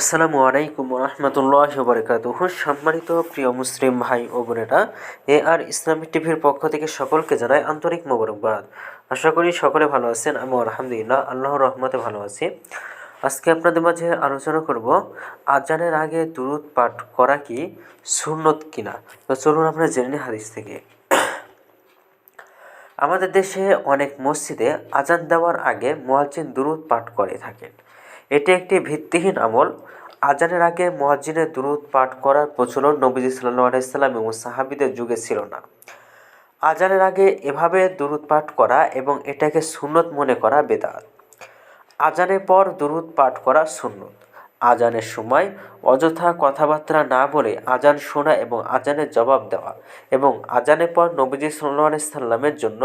আসসালামু আলাইকুম রহমতুল্লাহ বরকাতুহ সম্মানিত প্রিয় মুসলিম ভাই ও বোনেরা, এ আর ইসলামিক টিভির পক্ষ থেকে সকলকে জানাই আন্তরিক মোবারকবাদ। আশা করি সকলে ভালো আছেন আমি আলহামদুলিল্লাহ, আল্লাহর রহমতে ভালো আছি। আজকে আপনাদের মাঝে আলোচনা করব, আজানের আগে দুরুদ পাঠ করা কি, সুন্নত কিনা? তো চলুন আমরা জেনে নিই হাদিস থেকে। আমাদের দেশে অনেক মসজিদে আজান দেওয়ার আগে মোয়াজ্জিন দুরুদ পাঠ করে থাকেন। এটি একটি ভিত্তিহীন আমল। আজানের আগে মোয়াজ্জিনের দুরুদ পাঠ করার প্রচলন নবীজি সাল্লাহ আলাইসাল্লাম এবং সাহাবিদের যুগে ছিল না। আজানের আগে এভাবে দুরুদ পাঠ করা এবং এটাকে সুন্নত মনে করা বেদাত। আজানের পর দুরুদ পাঠ করা সুন্নত। আজানের সময় অযথা কথাবার্তা না বলে আজান শোনা এবং আজানের জবাব দেওয়া এবং আজানের পর নবীজি সাল্লাহ আলাইসাল্লামের জন্য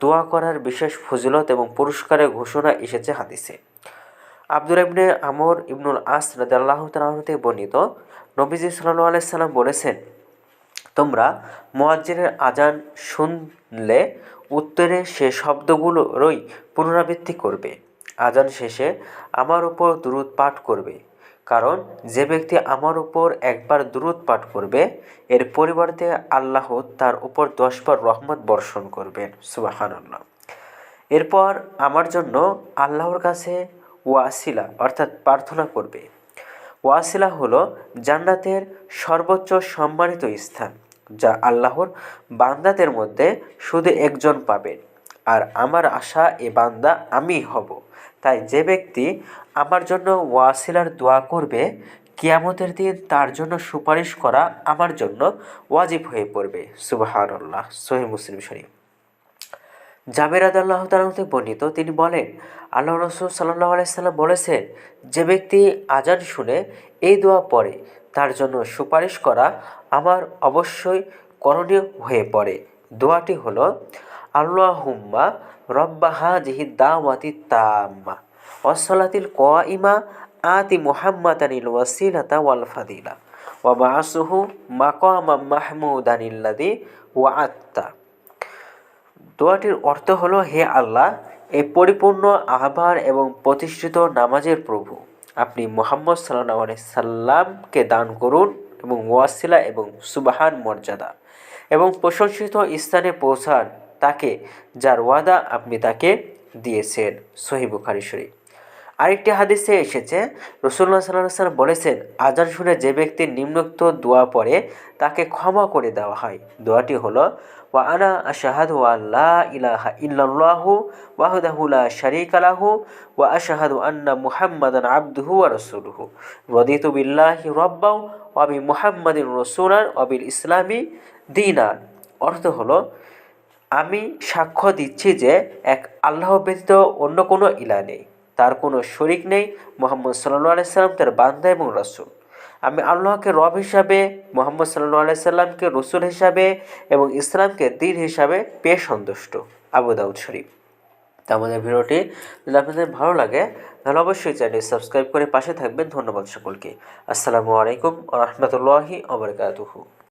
দোয়া করার বিশেষ ফজিলত এবং পুরস্কারের ঘোষণা এসেছে হাদিসে। আব্দুল ইবনে আমর ইবনুল আস রাজাল্লাহ তালাহতে বর্ণিত, নবীজি সাল্লু আলাইসাল্লাম বলেছেন, তোমরা মোয়াজ্জিনের আজান শুনলে উত্তরে সে শব্দগুলোরই পুনরাবৃত্তি করবে। আজান শেষে আমার উপর দুরুদ পাঠ করবে। কারণ যে ব্যক্তি আমার উপর একবার দুরুদ পাঠ করবে, এর পরিবর্তে আল্লাহ তার উপর দশবার রহমত বর্ষণ করবেন। সুবাহান্লাহ এরপর আমার জন্য আল্লাহর কাছে ওয়াসিলা, অর্থাৎ প্রার্থনা করবে। ওয়াসিলা হলো জান্নাতের সর্বোচ্চ সম্মানিত স্থান, যা আল্লাহর বান্দাদের মধ্যে শুধু একজন পাবেন আর আমার আশা, এ বান্দা আমি হব। তাই যে ব্যক্তি আমার জন্য ওয়াসিলার দোয়া করবে, কিয়ামতের দিন তার জন্য সুপারিশ করা আমার জন্য ওয়াজিব হয়ে পড়বে। সুবাহ আল্লাহ সোহে মুসলিম শরীফ। জাবের আদাল্লাহ তালাহতে বর্ণিত, তিনি বলেন আল্লাহ রসুল সাল্লাহ আলাইসাল্লাম বলেছেন, যে ব্যক্তি আজান শুনে এই দোয়া পড়ে, তার জন্য সুপারিশ করা আমার অবশ্যই করণীয় হয়ে পড়ে। দোয়াটি হলো আল্লাহ হুম্মা রব্বাহা জিহি দাওয়াতি তাম্মা অসলাতিল ইমা আতি মুহাম্মাদানিল ওয়াসিলাতা ওয়াল ফাদিলা। ওয়া বাসুহু মাকামা মাহমুদানিল্লাদি ওয়া আত্তা দোয়াটির অর্থ হলো, হে আল্লাহ, এ পরিপূর্ণ আহ্বান এবং প্রতিষ্ঠিত নামাজের প্রভু। আপনি মোহাম্মদ সাল্লাহ সাল্লামকে দান করুন এবং ওয়াসিলা এবং সুবাহান মর্যাদা এবং প্রশংসিত স্থানে পৌঁছান তাকে যার ওয়াদা আপনি তাকে দিয়েছেন। সহিবুখারি শরীফ। আরেকটি হাদিসে এসেছে রসুল্লাহ সাল্লাহ সাল্লাম বলেছেন, আজান শুনে যে ব্যক্তি নিম্নোক্ত দোয়া পড়ে, তাকে ক্ষমা করে দেওয়া হয়। দোয়াটি হলো, ওয়া আনা আশাহাদু আল্লাহ ইলাহা ইল্লাল্লাহু ওয়াহদাহু লা শারীকা লাহু ওয়া আশহাদু আন্না মুহাম্মাদান আবদুহু ওয়া রাসূলুহু। রাদিতু বিল্লাহি রাব্বাও ওয়া বি মুহাম্মাদিন রাসূলান ওয়া বিল ইসলামি দীনান। অর্থ হলো, আমি সাক্ষ্য দিচ্ছি যে এক আল্লাহ ব্যতীত অন্য কোনো ইলা নেই। তার কোনো শরিক নেই, মোহাম্মদ সাল্লু আলাইসাল্লাম তার বান্দা এবং রসুল। আমি আল্লাহকে রব হিসাবে, মোহাম্মদ সাল্লু আলাইসাল্লামকে রসুল হিসাবে এবং ইসলামকে দিন হিসাবে পেয়ে সন্তুষ্ট, আবু দাউদ শরীফ। তা আমাদের ভিডিওটি যদি আপনাদের ভালো লাগে, তাহলে অবশ্যই চ্যানেল সাবস্ক্রাইব করে পাশে থাকবেন। ধন্যবাদ সকলকে। আসসালামু আলাইকুম রহমতুল্লাহি আবরকাতুহু